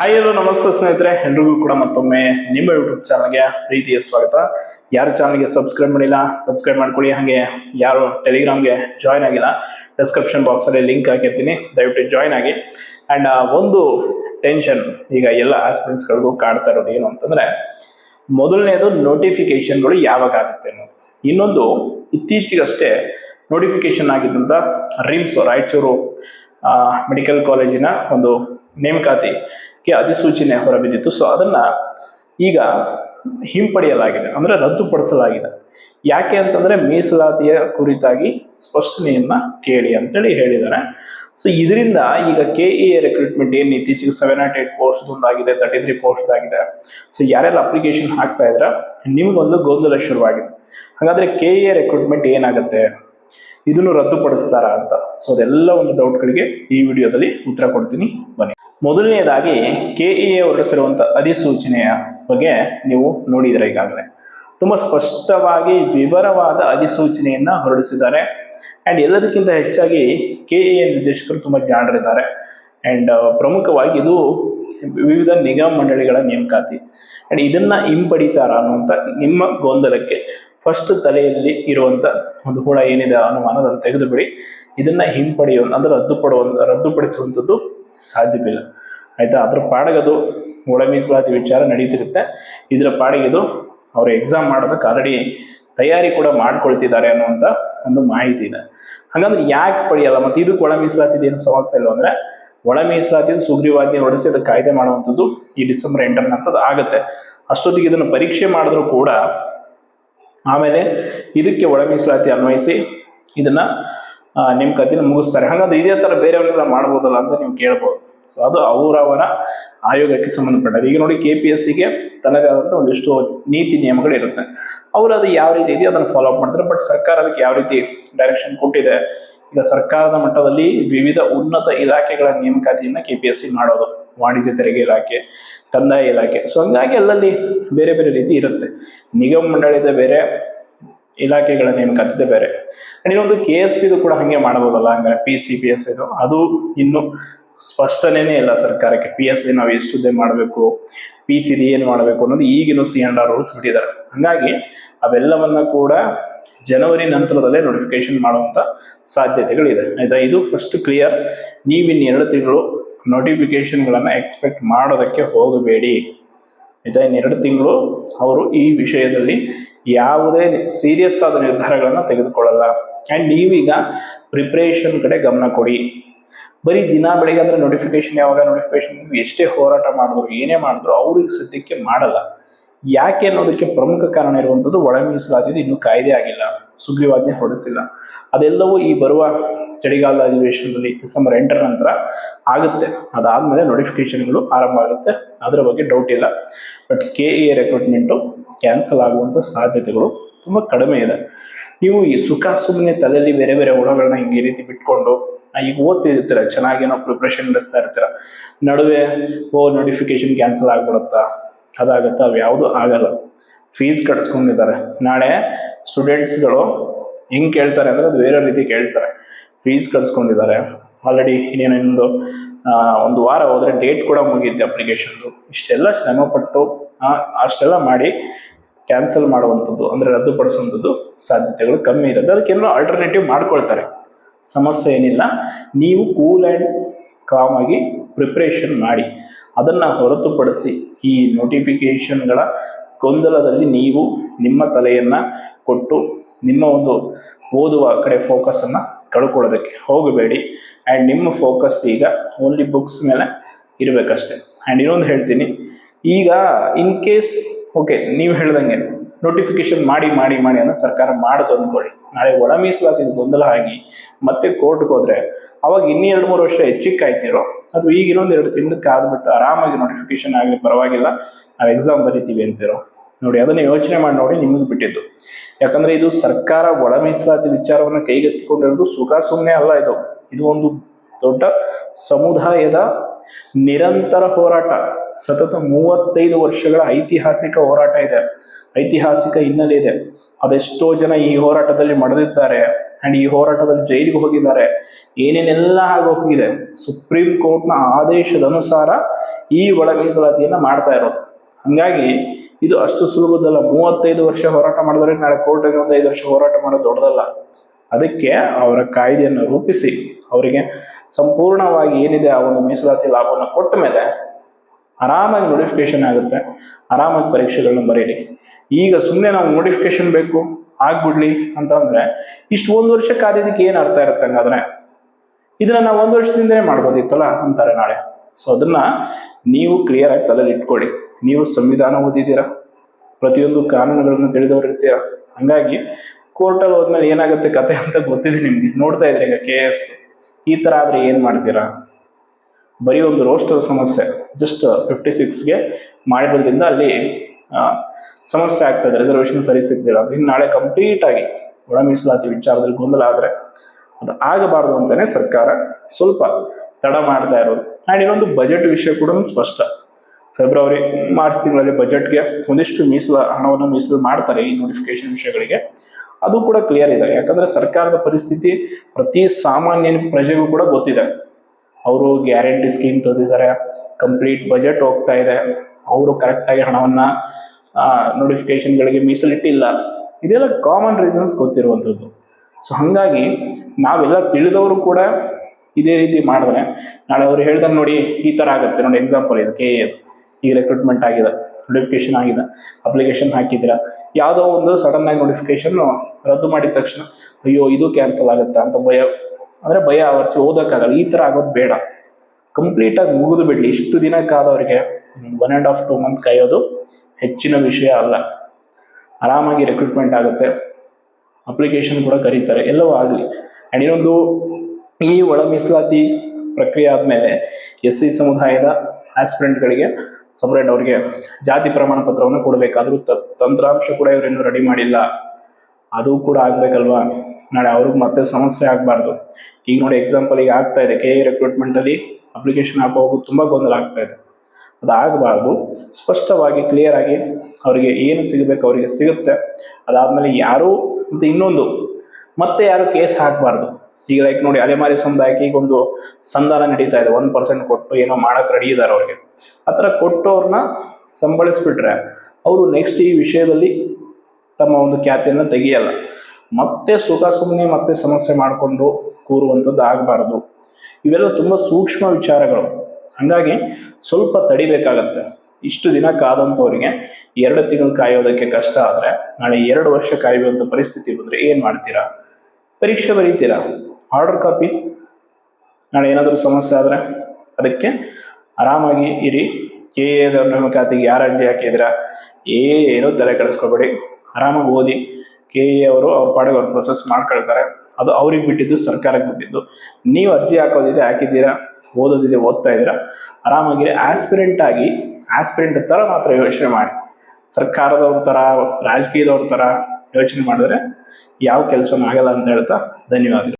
Hi hello ನಮಸ್ತೆ ಸ್ನೇಹಿತರೆ. ಎಲ್ರಿಗೂ ಕೂಡ ಮತ್ತೊಮ್ಮೆ ನಿಮ್ಮ ಯೂಟ್ಯೂಬ್ ಚಾನಲ್ಗೆ ಪ್ರೀತಿಯ ಸ್ವಾಗತ. ಯಾರು ಚಾನಲ್ಗೆ ಸಬ್ಸ್ಕ್ರೈಬ್ ಮಾಡಿಲ್ಲ ಸಬ್ಸ್ಕ್ರೈಬ್ ಮಾಡ್ಕೊಳ್ಳಿ. ಹಾಗೆ ಯಾರು ಟೆಲಿಗ್ರಾಮ್ಗೆ ಜಾಯ್ನ್ ಆಗಿಲ್ಲ ಡಿಸ್ಕ್ರಿಪ್ಷನ್ ಬಾಕ್ಸಲ್ಲಿ ಲಿಂಕ್ ಹಾಕಿರ್ತೀನಿ. ದಯವಿಟ್ಟು ಜಾಯ್ನ್ ಆಗಿ. ಆ್ಯಂಡ್ ಒಂದು ಟೆನ್ಷನ್ ಈಗ ಎಲ್ಲ ಆಸ್ಪೆನ್ಸ್ಗಳಿಗೂ ಕಾಡ್ತಾ ಇರೋದು ಏನು ಅಂತಂದರೆ, ಮೊದಲನೇದು ನೋಟಿಫಿಕೇಷನ್ಗಳು ಯಾವಾಗ ಆಗುತ್ತೆ ಇನ್ನೊಂದು ಇತ್ತೀಚೆಗಷ್ಟೇ ನೋಟಿಫಿಕೇಶನ್ ಆಗಿದ್ದಂಥ ರಿಮ್ಸ್ ರಾಯಚೂರು ಮೆಡಿಕಲ್ ಕಾಲೇಜಿನ ಒಂದು ನೇಮಕಾತಿಗೆ ಅಧಿಸೂಚನೆ ಹೊರಬಿದ್ದಿತ್ತು. ಸೊ ಅದನ್ನು ಈಗ ಹಿಂಪಡೆಯಲಾಗಿದೆ. ಅಂದರೆ ರದ್ದುಪಡಿಸಲಾಗಿದೆ. ಯಾಕೆ ಅಂತಂದರೆ ಮೀಸಲಾತಿಯ ಕುರಿತಾಗಿ ಸ್ಪಷ್ಟನೆಯನ್ನ ಕೇಳಿ ಅಂತೇಳಿ ಹೇಳಿದ್ದಾರೆ. ಸೊ ಇದರಿಂದ ಈಗ ಕೆ ಇ ರೆಕ್ರೂಟ್ಮೆಂಟ್ ಏನು ಇತ್ತೀಚೆಗೆ ಸೆವೆನ್ ನಾಟ್ ಏಟ್ ಪೋಸ್ಟ್ ಒಂದಾಗಿದೆ ತರ್ಟಿ ತ್ರೀ ಪೋಸ್ಟ್ ಆಗಿದೆ. ಸೊ ಯಾರೆಲ್ಲ ಅಪ್ಲಿಕೇಶನ್ ಹಾಕ್ತಾ ಇದ್ರೆ ನಿಮ್ಗೊಂದು ಗೊಂದಲ ಶುರುವಾಗಿದೆ. ಹಾಗಾದ್ರೆ ಕೆ ಇ ರೆಕ್ರೂಟ್ಮೆಂಟ್ ಏನಾಗುತ್ತೆ? ಇದನ್ನು ರದ್ದುಪಡಿಸ್ತಾರಾ ಅಂತ. ಸೊ ಅದೆಲ್ಲ ಒಂದು ಡೌಟ್ಗಳಿಗೆ ಈ ವಿಡಿಯೋದಲ್ಲಿ ಉತ್ತರ ಕೊಡ್ತೀನಿ. ಬನ್ನಿ. ಮೊದಲನೇದಾಗಿ ಕೆ ಇ ಎ ಹೊರಡಿಸಿರುವಂಥ ಅಧಿಸೂಚನೆಯ ಬಗ್ಗೆ ನೀವು ನೋಡಿದರೆ ಈಗಾಗಲೇ. ತುಂಬ ಸ್ಪಷ್ಟವಾಗಿ ವಿವರವಾದ ಅಧಿಸೂಚನೆಯನ್ನು ಹೊರಡಿಸಿದ್ದಾರೆ. ಆ್ಯಂಡ್ ಎಲ್ಲದಕ್ಕಿಂತ ಹೆಚ್ಚಾಗಿ ಕೆ ಎ ನಿರ್ದೇಶಕರು ತುಂಬ ಜಾಣರಿದ್ದಾರೆ. ಆ್ಯಂಡ್ ಪ್ರಮುಖವಾಗಿ ಇದು ವಿವಿಧ ನಿಗಮ ಮಂಡಳಿಗಳ ನೇಮಕಾತಿ. ಆ್ಯಂಡ್ ಇದನ್ನ ಹಿಂಪಡಿತಾರ ಅನ್ನುವಂಥ ನಿಮ್ಮ ಗೊಂದಲಕ್ಕೆ ಫಸ್ಟ್ ತಲೆಯಲ್ಲಿ ಇರುವಂಥ ಒಂದು ಹುಳ ಏನಿದೆ ಅನುಮಾನ ಅದನ್ನು ತೆಗೆದುಬಿಡಿ. ಇದನ್ನ ಹಿಂಪಡೆಯುವ ಅಂದ್ರೆ ರದ್ದುಪಡುವ ರದ್ದುಪಡಿಸುವಂಥದ್ದು ಸಾಧ್ಯವಿಲ್ಲ ಆಯಿತಾ? ಅದ್ರ ಪಾಡಗದು ಒಳ ಮೀಸಲಾತಿ ವಿಚಾರ ನಡೀತಿರುತ್ತೆ. ಇದರ ಪಾಡಿಗೆದು ಅವರು ಎಕ್ಸಾಮ್ ಮಾಡೋದಕ್ಕೆ ಆಲ್ರೆಡಿ ತಯಾರಿ ಕೂಡ ಮಾಡ್ಕೊಳ್ತಿದ್ದಾರೆ ಅನ್ನುವಂಥ ಒಂದು ಮಾಹಿತಿ ಇದೆ. ಹಾಗಂದ್ರೆ ಯಾಕೆ ಪಡೆಯಲ್ಲ? ಮತ್ತು ಇದಕ್ಕೆ ಒಳ ಮೀಸಲಾತಿದ ಏನು ಸಮಸ್ಯೆ ಇಲ್ಲ ಅಂದರೆ ಒಳ ಮೀಸಲಾತಿ ಸುಗ್ರೀವಾಜ್ಞೆ ಹೊರಡಿಸಿ ಅದಕ್ಕೆ ಕಾಯ್ದೆ ಮಾಡುವಂಥದ್ದು ಈ ಡಿಸೆಂಬರ್ ಎಂಟರ ಅಂಥದ್ದು ಆಗುತ್ತೆ. ಅಷ್ಟೊತ್ತಿಗೆ ಇದನ್ನು ಪರೀಕ್ಷೆ ಮಾಡಿದ್ರೂ ಕೂಡ ಆಮೇಲೆ ಇದಕ್ಕೆ ಒಳ ಮೀಸಲಾತಿ ಅನ್ವಯಿಸಿ ಇದನ್ನ ನೇಮಕಾತಿನ ಮುಗಿಸ್ತಾರೆ. ಹಾಗಾದ್ರೆ ಇದೇ ಥರ ಬೇರೆಯವರೆಲ್ಲ ಮಾಡ್ಬೋದಲ್ಲ ಅಂತ ನೀವು ಕೇಳ್ಬೋದು. ಸೊ ಅದು ಅವರವರ ಆಯೋಗಕ್ಕೆ ಸಂಬಂಧಪಟ್ಟದ್ದು. ಈಗ ನೋಡಿ ಕೆ ಪಿ ಎಸ್ ಸಿಗೆ ತನ್ನದೇ ಆದಂಥ ಒಂದಿಷ್ಟು ನೀತಿ ನಿಯಮಗಳು ಇರುತ್ತೆ. ಅವರು ಅದು ಯಾವ ರೀತಿ ಇದೆಯೋ ಅದನ್ನು ಫಾಲೋ ಮಾಡ್ತಾರೆ. ಬಟ್ ಸರ್ಕಾರ ಅದಕ್ಕೆ ಯಾವ ರೀತಿ ಡೈರೆಕ್ಷನ್ ಕೊಟ್ಟಿದೆ? ಈಗ ಸರ್ಕಾರದ ಮಟ್ಟದಲ್ಲಿ ವಿವಿಧ ಉನ್ನತ ಇಲಾಖೆಗಳ ನೇಮಕಾತಿಯನ್ನು ಕೆ ಪಿ ಎಸ್ ಸಿ ಮಾಡೋದು. ವಾಣಿಜ್ಯ ತೆರಿಗೆ ಇಲಾಖೆ, ಕಂದಾಯ ಇಲಾಖೆ. ಸೊ ಹಂಗಾಗಿ ಅಲ್ಲಲ್ಲಿ ಬೇರೆ ಬೇರೆ ರೀತಿ ಇರುತ್ತೆ. ನಿಗಮ ಮಂಡಳಿದ ಬೇರೆ ಇಲಾಖೆಗಳ ನೇಮಕಾತಿದೆ ಬೇರೆ. And ಇನ್ನೊಂದು ಕೆ ಎಸ್ ಪಿದು ಕೂಡ ಹಾಗೆ ಮಾಡಬಹುದಲ್ಲ? ಹಂಗಾರೆ ಪಿ ಸಿ ಪಿ ಎಸ್ ಇದು. ಅದು ಇನ್ನು ಸ್ಪಷ್ಟನೇನೇ ಇಲ್ಲ ಸರ್ಕಾರಕ್ಕೆ. ಪಿ ಎಸ್ ನಾವು ಎಷ್ಟು ಹುದ್ದೆ ಮಾಡಬೇಕು? ಪಿ ಸಿ ಡಿ ಏನು ಮಾಡಬೇಕು ಅನ್ನೋದು ಈಗಿನ ಸಿ ಎಂಡ್ ಆರ್ ರೂಲ್ಸ್ ಬಿಟ್ಟಿದ್ದಾರೆ. ಹಾಗಾಗಿ ಅವೆಲ್ಲವನ್ನ ಕೂಡ ಜನವರಿ ನಂತರದಲ್ಲೇ ನೋಟಿಫಿಕೇಶನ್ ಮಾಡುವಂಥ ಸಾಧ್ಯತೆಗಳಿದೆ. ಆಯ್ತಾ? ಇದು ಫಸ್ಟ್ ಕ್ಲಿಯರ್ ನೀವಿನ್ನು ಎರಡು ತಿಂಗಳು ನೋಟಿಫಿಕೇಶನ್ಗಳನ್ನು ಎಕ್ಸ್ಪೆಕ್ಟ್ ಮಾಡೋದಕ್ಕೆ ಹೋಗಬೇಡಿ. ಆಯ್ತಾ ಇನ್ನೆರಡು ತಿಂಗಳು ಅವರು ಈ ವಿಷಯದಲ್ಲಿ ಯಾವುದೇ ಸೀರಿಯಸ್ ಆದ ನಿರ್ಧಾರಗಳನ್ನು ತೆಗೆದುಕೊಳ್ಳಲ್ಲ. ಆ್ಯಂಡ್ ನೀವೀಗ ಪ್ರಿಪ್ರೇಷನ್ ಕಡೆ ಗಮನ ಕೊಡಿ. ಬರೀ ದಿನ ಬೆಳಿಗ್ಗೆ ಅಂದರೆ ನೋಟಿಫಿಕೇಶನ್ ಯಾವಾಗ ನೋಟಿಫಿಕೇಶನ್ ಎಷ್ಟೇ ಹೋರಾಟ ಮಾಡಿದ್ರು ಏನೇ ಮಾಡಿದ್ರು ಅವ್ರಿಗೆ ಸದ್ಯಕ್ಕೆ ಮಾಡಲ್ಲ. ಯಾಕೆ ಅನ್ನೋದಕ್ಕೆ ಪ್ರಮುಖ ಕಾರಣ ಇರುವಂಥದ್ದು ಒಳ ಮೀಸಲಾತಿದು ಇನ್ನೂ ಕಾಯ್ದೆ ಆಗಿಲ್ಲ, ಸುಗ್ರೀವಾಜ್ಞೆ ಹೊರಡಿಸಿಲ್ಲ. ಅದೆಲ್ಲವೂ ಈ ಬರುವ ಚಳಿಗಾಲದ ಅಧಿವೇಶನದಲ್ಲಿ ಡಿಸೆಂಬರ್ ಎಂಟರ ನಂತರ ಆಗುತ್ತೆ. ಅದಾದಮೇಲೆ ನೋಟಿಫಿಕೇಶನ್ಗಳು ಆರಂಭ ಆಗುತ್ತೆ. ಅದರ ಬಗ್ಗೆ ಡೌಟ್ ಇಲ್ಲ. But K A recruitment cancel ಆಗುವಂಥ ಸಾಧ್ಯತೆಗಳು ತುಂಬ ಕಡಿಮೆ ಇದೆ. ನೀವು ಈ ಸುಖ ಸುಮ್ಮನೆ ತಲೆಯಲ್ಲಿ ಬೇರೆ ಬೇರೆ ಹುಳಗಳನ್ನ ಹಿಂಗೆ ಈ ರೀತಿ ಬಿಟ್ಕೊಂಡು ಈಗ ಓದ್ತಿರ್ತೀರ, ಚೆನ್ನಾಗಿ ಏನೋ ಪ್ರಿಪ್ರೇಷನ್ ನಡೆಸ್ತಾ ಇರ್ತೀರ, ನಡುವೆ, ಓ ನೋಟಿಫಿಕೇಶನ್ ಕ್ಯಾನ್ಸಲ್ ಆಗ್ಬಿಡುತ್ತಾ? ಅದಾಗುತ್ತಾ, ಅವು ಯಾವುದೂ ಆಗಲ್ಲ. ಫೀಸ್ ಕಟ್ಸ್ಕೊಂಡಿದ್ದಾರೆ. ನಾಳೆ ಸ್ಟೂಡೆಂಟ್ಸ್ಗಳು ಹೆಂಗೆ ಕೇಳ್ತಾರೆ ಅಂದರೆ ಅದು ಬೇರೆ ರೀತಿ ಕೇಳ್ತಾರೆ. ಫೀಸ್ ಕಟ್ಸ್ಕೊಂಡಿದ್ದಾರೆ. ಆಲ್ರೆಡಿ ಇನ್ನೇನೊಂದು ಒಂದು ವಾರ ಹೋದರೆ ಡೇಟ್ ಕೂಡ ಮುಗಿಯುತ್ತೆ ಅಪ್ಲಿಕೇಶನ್ದು ಇಷ್ಟೆಲ್ಲ ಶ್ರಮಪಟ್ಟು ಅಷ್ಟೆಲ್ಲ ಮಾಡಿ ಕ್ಯಾನ್ಸಲ್ ಮಾಡುವಂಥದ್ದು, ಅಂದರೆ ರದ್ದುಪಡಿಸುವಂಥದ್ದು ಸಾಧ್ಯತೆಗಳು ಕಮ್ಮಿ ಇರುತ್ತೆ. ಅದಕ್ಕೆಲ್ಲೋ ಆಲ್ಟರ್ನೇಟಿವ್ ಮಾಡ್ಕೊಳ್ತಾರೆ. ಸಮಸ್ಯೆ ಏನಿಲ್ಲ. ನೀವು ಕೂಲ್ ಆ್ಯಂಡ್ ಕಾಮಾಗಿ ಪ್ರಿಪ್ರೇಷನ್ ಮಾಡಿ. ಅದನ್ನು ಹೊರತುಪಡಿಸಿ ಈ ನೋಟಿಫಿಕೇಷನ್ಗಳ ಗೊಂದಲದಲ್ಲಿ ನೀವು ನಿಮ್ಮ ತಲೆಯನ್ನು ಕೊಟ್ಟು ನಿಮ್ಮ ಒಂದು ಓದುವ ಕಡೆ ಫೋಕಸನ್ನು ಕಳ್ಕೊಳ್ಳೋದಕ್ಕೆ ಹೋಗಬೇಡಿ. ಆ್ಯಂಡ್ ನಿಮ್ಮ ಫೋಕಸ್ ಈಗ ಓನ್ಲಿ ಬುಕ್ಸ್ ಮೇಲೆ ಇರಬೇಕಷ್ಟೆ. ಆ್ಯಂಡ್ ಇನ್ನೊಂದು ಹೇಳ್ತೀನಿ, ಈಗ ಇನ್ ಕೇಸ್ ಓಕೆ ನೀವು ಹೇಳ್ದಂಗೆ ನೋಟಿಫಿಕೇಶನ್ ಮಾಡಿ ಮಾಡಿ ಮಾಡಿ ಅನ್ನೋ ಸರ್ಕಾರ ಮಾಡೋದು ಅಂದ್ಕೊಳ್ಳಿ. ನಾಳೆ ಒಳ ಮೀಸಲಾತಿ ಗೊಂದಲ ಆಗಿ ಮತ್ತೆ ಕೋರ್ಟ್ಗೆ ಹೋದ್ರೆ ಅವಾಗ ಇನ್ನೂ ಎರಡು ಮೂರು ವರ್ಷ ಹೆಚ್ಚಿಗೆ ಕಾಯ್ತಿರೋ ಅದು ಈಗ ಎರಡು ತಿಂಗಳಕ್ಕೆ ಆದ್ಬಿಟ್ಟು ಆರಾಮಾಗಿ ನೋಟಿಫಿಕೇಶನ್ ಆಗಲಿ, ಪರವಾಗಿಲ್ಲ. ನಾವು ಎಕ್ಸಾಮ್ ಬರಿತೀವಿ ಅಂತಿರೋ. ನೋಡಿ, ಅದನ್ನು ಯೋಚನೆ ಮಾಡಿ ನೋಡಿ ನಿಮಗೆ ಬಿಟ್ಟಿದ್ದು. ಯಾಕಂದ್ರೆ ಇದು ಸರ್ಕಾರ ಒಳ ಮೀಸಲಾತಿ ವಿಚಾರವನ್ನು ಕೈಗೆತ್ತಿಕೊಂಡಿರೋದು ಸುಖ ಸುಮ್ಮನೆ ಅಲ್ಲ ಇದು. ಇದು ಒಂದು ದೊಡ್ಡ ಸಮುದಾಯದ ನಿರಂತರ ಹೋರಾಟ. ಸತತ ಮೂವತ್ತೈದು ವರ್ಷಗಳ ಐತಿಹಾಸಿಕ ಹೋರಾಟ ಇದೆ. ಐತಿಹಾಸಿಕ ಹಿನ್ನೆಲೆ ಇದೆ. ಅದೆಷ್ಟೋ ಜನ ಈ ಹೋರಾಟದಲ್ಲಿ ಮಡಿದಿದ್ದಾರೆ. ಅಂಡ್ ಈ ಹೋರಾಟದಲ್ಲಿ ಜೈಲಿಗೆ ಹೋಗಿದ್ದಾರೆ. ಏನೇನೆಲ್ಲ ಆಗೋಗಿದೆ ಸುಪ್ರೀಂ ಕೋರ್ಟ್ನ ಆದೇಶದ ಅನುಸಾರ ಈ ಒಳ ಮಾಡ್ತಾ ಇರೋದು. ಹಂಗಾಗಿ ಇದು ಅಷ್ಟು ಸುಲಭದಲ್ಲ ಮೂವತ್ತೈದು ವರ್ಷ ಹೋರಾಟ ಮಾಡಿದ್ರೆ ನಾಳೆ ಕೋರ್ಟಿಗೆ ಒಂದು ಐದು ವರ್ಷ ಹೋರಾಟ ಮಾಡೋದು ದೊಡ್ಡದಲ್ಲ. ಅದಕ್ಕೆ ಅವರ ಕಾಯ್ದೆಯನ್ನು ರೂಪಿಸಿ, ಅವರಿಗೆ ಸಂಪೂರ್ಣವಾಗಿ ಏನಿದೆ ಆ ಒಂದು ಮೀಸಲಾತಿ ಲಾಭವನ್ನು ಕೊಟ್ಟ ಮೇಲೆ ಆರಾಮಾಗಿ ನೋಟಿಫಿಕೇಶನ್ ಆಗುತ್ತೆ. ಆರಾಮಾಗಿ ಪರೀಕ್ಷೆಗಳನ್ನ ಬರೀರಿ. ಈಗ ಸುಮ್ಮನೆ ನಾವು ನೋಟಿಫಿಕೇಶನ್ ಬೇಕು. ಆಗ್ಬಿಡ್ಲಿ ಅಂತಂದ್ರೆ ಇಷ್ಟು ಒಂದು ವರ್ಷ ಕಾದಿದ್ದಕ್ಕೆ ಏನು ಅರ್ಥ ಇರುತ್ತೆ ಹಂಗಾದ್ರೆ? ಇದನ್ನ ನಾವು ಒಂದು ವರ್ಷದಿಂದನೇ ಮಾಡ್ಬೋದಿತ್ತಲ್ಲ ಅಂತಾರೆ ನಾಳೆ. ಸೊ ಅದನ್ನ ನೀವು ಕ್ಲಿಯರ್ ಆಗಿ ತಲೆಯಲ್ಲಿ ಇಟ್ಕೊಳ್ಳಿ ನೀವು ಸಂವಿಧಾನ ಓದಿದ್ದೀರಾ? ಪ್ರತಿಯೊಂದು ಕಾನೂನುಗಳನ್ನು ತಿಳಿದವರು ಇರ್ತೀರಾ? ಹಂಗಾಗಿ ಕೋರ್ಟಲ್ಲಿ ಹೋದ್ಮೇಲೆ ಏನಾಗುತ್ತೆ ಕತೆ ಅಂತ ಗೊತ್ತಿದೆ ನಿಮ್ಗೆ. ನೋಡ್ತಾ ಇದ್ರೆ ಈಗ ಕೆ ಎಸ್ ಈ ಥರ ಆದರೆ ಏನು ಮಾಡ್ತೀರಾ? ಬರೀ ಒಂದು ರೋಸ್ಟರ್ ಸಮಸ್ಯೆ. ಜಸ್ಟ್ ಫಿಫ್ಟಿ ಸಿಕ್ಸ್ಗೆ ಮಾಡಿರೋದ್ರಿಂದ ಅಲ್ಲಿ ಸಮಸ್ಯೆ ಆಗ್ತದೆ ರಿಸರ್ವೇಶನ್ ಸರಿ ಸಿಗ್ತಿಲ್ಲ ಅಂದ್ರೆ ನಾಳೆ ಕಂಪ್ಲೀಟ್ ಆಗಿ ಒಳ ಮೀಸಲಾತಿ ವಿಚಾರದಲ್ಲಿ ಗೊಂದಲ ಆದರೆ ಅದು ಆಗಬಾರದು ಅಂತಾನೆ ಸರ್ಕಾರ ಸ್ವಲ್ಪ ತಡ ಮಾಡ್ತಾ ಇರೋದು. ಆ್ಯಂಡ್ ಇನ್ನೊಂದು ಬಜೆಟ್ ವಿಷಯ ಕೂಡ ಸ್ಪಷ್ಟ. ಫೆಬ್ರವರಿ ಮಾರ್ಚ್ ತಿಂಗಳಲ್ಲಿ ಬಜೆಟ್ಗೆ ಒಂದಿಷ್ಟು ಮೀಸಲ, ಹಣವನ್ನು ಮೀಸಲು ಮಾಡ್ತಾರೆ ಈ ನೋಟಿಫಿಕೇಶನ್ ವಿಷಯಗಳಿಗೆ. ಅದು ಕೂಡ ಕ್ಲಿಯರ್ ಇದೆ. ಯಾಕಂದ್ರೆ ಸರ್ಕಾರದ ಪರಿಸ್ಥಿತಿ ಪ್ರತಿ ಸಾಮಾನ್ಯ ಪ್ರಜೆಗೂ ಕೂಡ ಗೊತ್ತಿದೆ. ಅವರು ಗ್ಯಾರಂಟಿ ಸ್ಕೀಮ್ ತಂದಿದ್ದಾರೆ ಕಂಪ್ಲೀಟ್ ಬಜೆಟ್ ಹೋಗ್ತಾ ಇದೆ. ಅವರು ಕರೆಕ್ಟಾಗಿ ಹಣವನ್ನ ನೋಟಿಫಿಕೇಶನ್ಗಳಿಗೆ ಮೀಸಲಿಟ್ಟಿಲ್ಲ ಇದೆಲ್ಲ ಕಾಮನ್ ರೀಸನ್ಸ್ ಗೊತ್ತಿರುವಂಥದ್ದು. ಸೊ ಹಾಗಾಗಿ ನಾವೆಲ್ಲ ತಿಳಿದವರು ಕೂಡ ಇದೇ ರೀತಿ ಮಾಡಿದ್ರೆ, ನಾಳೆ ಅವ್ರು ಹೇಳ್ದಂಗೆ ನೋಡಿ ಈ ಥರ ಆಗುತ್ತೆ. ನೋಡಿ ಎಕ್ಸಾಂಪಲ್ ಇದು ಕೆ ಎ ಈಗ ರೆಕ್ರೂಟ್ಮೆಂಟ್ ಆಗಿದೆ ನೋಟಿಫಿಕೇಶನ್ ಆಗಿದೆ ಅಪ್ಲಿಕೇಶನ್ ಹಾಕಿದ್ದೀರಾ. ಯಾವುದೋ ಒಂದು ಸಡನ್ ಆಗಿ ನೋಟಿಫಿಕೇಶನ್ ರದ್ದು ಮಾಡಿದ ತಕ್ಷಣ, ಅಯ್ಯೋ, ಇದು ಕ್ಯಾನ್ಸಲ್ ಆಗುತ್ತಾ ಅಂತ ಭಯ. ಅಂದರೆ ಭಯ ಆವರಿಸಿ ಓದೋಕ್ಕಾಗಲ್ಲ. ಈ ಥರ ಆಗೋದು ಬೇಡ. ಕಂಪ್ಲೀಟಾಗಿ ಮುಗಿದು ಬಿಡಲಿ. ಇಷ್ಟು ದಿನಕ್ಕಾದವ್ರಿಗೆ ಕಾದವರಿಗೆ one and half to month ಕಾಯೋದು ಹೆಚ್ಚಿನ ವಿಷಯ ಅಲ್ಲ. ಆರಾಮಾಗಿ ರೆಕ್ರೂಟ್ಮೆಂಟ್ ಆಗುತ್ತೆ. ಅಪ್ಲಿಕೇಶನ್ ಕೂಡ ಕರೀತಾರೆ. ಎಲ್ಲವೂ ಆಗಲಿ. ಆ್ಯಂಡ್ ಇನ್ನೊಂದು, ಈ ಒಳ ಮೀಸಲಾತಿ ಪ್ರಕ್ರಿಯೆ ಆದಮೇಲೆ ಎಸ್ ಸಿ ಸಮುದಾಯದ ಆಸ್ಪಿರೆಂಟ್ಗಳಿಗೆ ಸಪ್ರೇಟ್ ಅವರಿಗೆ ಜಾತಿ ಪ್ರಮಾಣ ಪತ್ರವನ್ನು ಕೊಡಬೇಕಾದ್ರೂ ತ- ತಂತ್ರಾಂಶ ಕೂಡ ಇವರಿನ್ನೂ ರೆಡಿ ಮಾಡಿಲ್ಲ. ಅದು ಕೂಡ ಆಗಬೇಕಲ್ವಾ? ನಾಳೆ ಅವ್ರಿಗೆ ಮತ್ತೆ ಸಮಸ್ಯೆ ಆಗಬಾರ್ದು. ಈಗ ನೋಡಿ ಎಕ್ಸಾಂಪಲ್ ಈಗ ಆಗ್ತಾ ಇದೆ. ಕೆ ಎ ರೆಕ್ರೂಟ್ಮೆಂಟಲ್ಲಿ ಅಪ್ಲಿಕೇಶನ್ ಹಾಕೋ ತುಂಬ ಗೊಂದಲ ಆಗ್ತಾ ಇದೆ. ಅದು ಆಗಬಾರ್ದು ಸ್ಪಷ್ಟವಾಗಿ ಕ್ಲಿಯರ್ ಆಗಿ ಅವರಿಗೆ ಏನು ಸಿಗಬೇಕು ಅವರಿಗೆ ಸಿಗುತ್ತೆ. ಅದಾದಮೇಲೆ ಯಾರೂ ಮತ್ತು ಇನ್ನೊಂದು, ಮತ್ತೆ ಯಾರು ಕೇಸ್ ಹಾಕಬಾರ್ದು. ಈಗ ಲೈಕ್ ನೋಡಿ, ಅಲೆಮಾರಿ ಸಮುದಾಯಕ್ಕೆ ಈಗ ಒಂದು ಸಂಧಾನ ನಡೀತಾ ಇದೆ. ಒನ್ ಪರ್ಸೆಂಟ್ ಕೊಟ್ಟು ಏನೋ ಮಾಡಕ್ಕೆ ರೆಡಿ ಇದ್ದಾರೆ ಅವ್ರಿಗೆ. ಆ ಥರ ಕೊಟ್ಟು ಅವ್ರನ್ನ ಸಂಬಳಿಸ್ಬಿಟ್ರೆ ಅವರು ನೆಕ್ಸ್ಟ್ ಈ ವಿಷಯದಲ್ಲಿ ತಮ್ಮ ಒಂದು ಖ್ಯಾತಿಯನ್ನು ತೆಗಿಯಲ್ಲ. ಮತ್ತೆ ಸುಖ ಸುಮ್ಮನೆ ಮತ್ತೆ ಸಮಸ್ಯೆ ಮಾಡಿಕೊಂಡು ಕೂರುವಂಥದ್ದು ಆಗಬಾರ್ದು ಇವೆಲ್ಲ ತುಂಬ ಸೂಕ್ಷ್ಮ ವಿಚಾರಗಳು. ಹಾಗಾಗಿ ಸ್ವಲ್ಪ ತಡಿಬೇಕಾಗತ್ತೆ. ಇಷ್ಟು ದಿನ ಕಾದಂಥವ್ರಿಗೆ ಎರಡು ತಿಂಗಳು ಕಾಯೋದಕ್ಕೆ ಕಷ್ಟ ಆದರೆ ನಾಳೆ ಎರಡು ವರ್ಷ ಕಾಯುವಂಥ ಪರಿಸ್ಥಿತಿ ಬಂದರೆ ಏನು ಮಾಡ್ತೀರಾ? ಪರೀಕ್ಷೆ ಬರೀತೀರಾ? ಆರ್ಡರ್ ಕಾಪಿ ನಾಳೆ ಏನಾದರೂ ಸಮಸ್ಯೆ ಆದರೆ ಅದಕ್ಕೆ ಆರಾಮಾಗಿ ಇರಿ. ಎ ನೇಮಕಾತಿಗೆ ಯಾರು ಅರ್ಜಿ ಹಾಕಿದ್ರ ಏನೂ ತಲೆ ಕೆಡಿಸ್ಕೋಬೇಡಿ. ಆರಾಮಾಗಿ ಓದಿ. ಕೆ ಎ ಅವರು ಅವ್ರ ಪಾಡಿಗೆ ಅವ್ರು ಪ್ರೊಸೆಸ್ ಮಾಡ್ಕೊಳ್ತಾರೆ. ಅದು ಅವ್ರಿಗೆ ಬಿಟ್ಟಿದ್ದು, ಸರ್ಕಾರಕ್ಕೆ ಬಿಟ್ಟಿದ್ದು. ನೀವು ಅರ್ಜಿ ಹಾಕೋದಿದೆ ಹಾಕಿದ್ದೀರಾ? ಓದೋದಿದೆ ಓದ್ತಾ ಇದ್ದೀರಾ? ಆರಾಮಾಗಿ ಆಸ್ಪಿರೆಂಟ್ ಆಗಿ ಆಸ್ಪಿರೆಂಟ್ ಥರ ಮಾತ್ರ ಯೋಚನೆ ಮಾಡಿ. ಸರ್ಕಾರದವ್ರ ಥರ, ರಾಜಕೀಯದವ್ರ ಥರ ಯೋಚನೆ ಮಾಡಿದ್ರೆ ಯಾವ ಕೆಲಸನೂ ಆಗಲ್ಲ ಅಂತ ಹೇಳ್ತಾ ಧನ್ಯವಾದಗಳು.